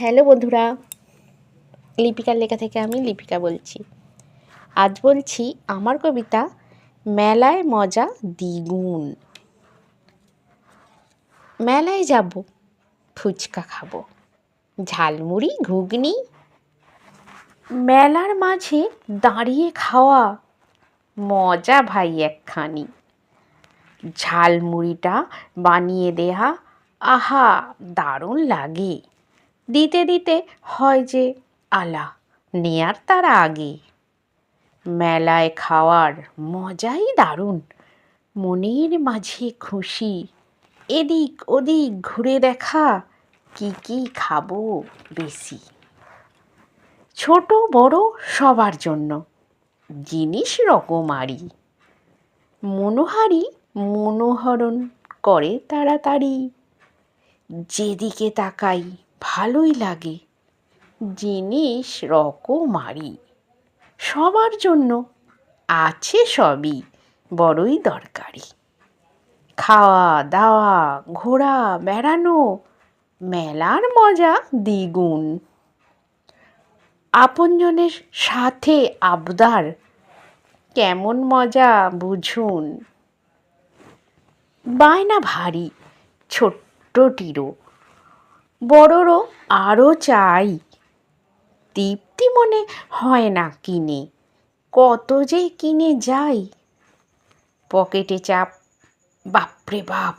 Hello বন্ধুরা, লিপিকার লেখা থেকে আমি লিপিকা বলছি। আজ বলছি আমার কবিতা মেলায় মজা দ্বিগুণ। মেলায় যাব, ফুচকা খাব, ঝালমুড়ি, ঘুগনি, মেলার মাঝে দাঁড়িয়ে খাওয়া, মজা ভাই একখানি। ঝালমুড়িটা বানিয়ে দেয়া, আহা, দারুণ লাগে। দিতে দিতে হয় যে আলা, নেয়ার তার আগে। মেলায় খাওয়ার মজাই দারুণ, মনের মাঝে খুশি, এদিক ওদিক ঘুরে দেখা কি কি খাব বেশি। ছোট বড় সবার জন্য জিনিস রকমারি, মনোহারি মনোহরণ করে তাড়াতাড়ি। যেদিকে তাকাই ভালোই লাগে। জিনিস রকমারি সবার জন্য আছে সবই, বড়ই দরকারি। খাওয়া, দাওয়া, ঘোরা, বেড়ানো, মেলার মজা দ্বিগুণ। আপনজনের সাথে আবদার, কেমন মজা বুঝুন। বায়না ভারী ছোট্টটিরও বড়রও আরও চাই। তৃপ্তি মনে হয় না কিনে। কত যে কিনে যাই। পকেটে চাপ, বাপরে বাপ,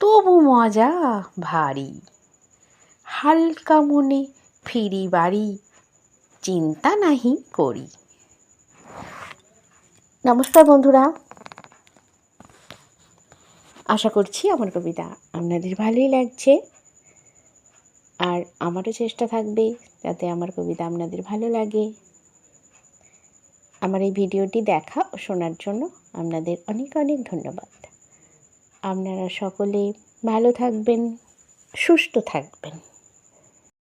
তবু মজা ভারী। হালকা মনে ফিরি বাড়ি, চিন্তা নাহি করি। নমস্কার বন্ধুরা। আশা করছি আমার কবিতা আপনাদের ভালোই লাগছে। আর আমারও চেষ্টা থাকবে যাতে আমার কবিতা আপনাদের ভালো লাগে। আমার এই ভিডিওটি দেখা ও শোনার জন্য আপনাদের অনেক অনেক ধন্যবাদ। আপনারা সকলে ভালো থাকবেন, সুস্থ থাকবেন।